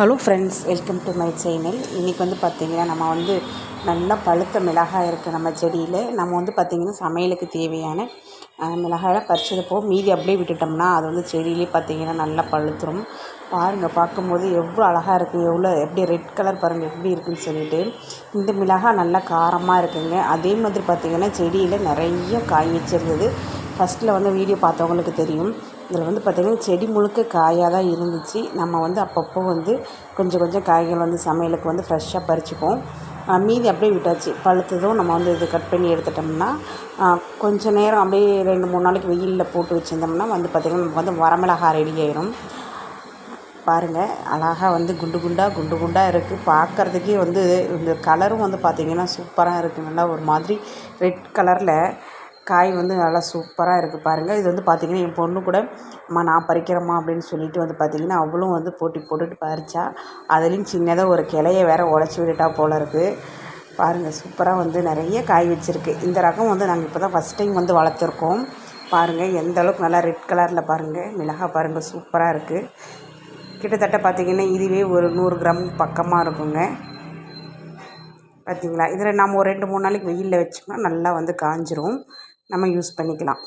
Hello friends welcome to my channel இன்றைக்கி வந்து பார்த்திங்கன்னா நம்ம வந்து நல்லா பழுத்த மிளகாய் இருக்குது நம்ம செடியில். நம்ம வந்து பார்த்திங்கன்னா சமையலுக்கு தேவையான மிளகாயெல்லாம் பறிச்சது மீதி அப்படியே விட்டுட்டோம்னா அது வந்து செடியிலே பார்த்திங்கன்னா நல்லா பழுத்துரும். பாருங்கள் பார்க்கும்போது எவ்வளோ அழகாக இருக்குது எவ்வளோ எப்படி ரெட் கலர் பாருங்கள் எப்படி இருக்குதுன்னு சொல்லிட்டு. இந்த மிளகாய் நல்லா காரமாக இருக்குங்க. அதே மாதிரி பார்த்திங்கன்னா செடியில் நிறைய காய் வச்சுருந்தது. ஃபஸ்ட்டில் வந்து வீடியோ பார்த்தவங்களுக்கு தெரியும். இதில் வந்து பார்த்திங்கன்னா செடி முழுக்க காயாக தான் இருந்துச்சு. நம்ம வந்து அப்பப்போ வந்து கொஞ்சம் கொஞ்சம் காய்கள் வந்து சமையலுக்கு வந்து ஃப்ரெஷ்ஷாக பறிச்சுப்போம். மீதி அப்படியே விட்டாச்சு. பழுத்ததும் நம்ம வந்து இது கட் பண்ணி எடுத்துட்டோம்னா கொஞ்சம் நேரம் அப்படியே ரெண்டு மூணு நாளைக்கு வெயிலில் போட்டு வச்சுருந்தோம்னா வந்து பார்த்திங்கன்னா நமக்கு வந்து வரமிளகா ரெடி ஆயிடும் பாருங்கள் அழகாக வந்து குண்டு குண்டாக குண்டு குண்டாக இருக்குது பார்க்குறதுக்கே வந்து இந்த கலரும் வந்து பார்த்திங்கன்னா சூப்பராக இருக்குது நல்லா ஒரு மாதிரி ரெட் கலரில் காய் வந்து நல்லா சூப்பராக இருக்குது பாருங்கள் இது வந்து பார்த்திங்கன்னா என் பொண்ணு கூட அம்மா நான் பறிக்கிறேம்மா அப்படின்னு சொல்லிட்டு வந்து பார்த்திங்கன்னா அவளும் வந்து போட்டி போட்டுட்டு பறிச்சா. அதுலேயும் சின்னதாக ஒரு கிளைய வேற உடச்சி விட்டுட்டா போல் இருக்குது பாருங்கள் சூப்பராக வந்து நிறைய காய் வச்சுருக்கு. இந்த ரகம் வந்து நாங்கள் இப்போ தான் ஃபஸ்ட் டைம் வந்து வளர்த்துருக்கோம். பாருங்கள் எந்த அளவுக்கு நல்லா ரெட் கலரில் பாருங்கள் மிளகாய் பாருங்கள் சூப்பராக இருக்குது கிட்டத்தட்ட பார்த்திங்கன்னா இதுவே ஒரு நூறு கிராம் பக்கமாக இருக்குங்க. பார்த்திங்களா இதில் நம்ம ஒரு ரெண்டு மூணு நாளைக்கு வெயிலில் வச்சோம்னா நல்லா வந்து காஞ்சிரும். நம்ம யூஸ் பண்ணிக்கலாம்.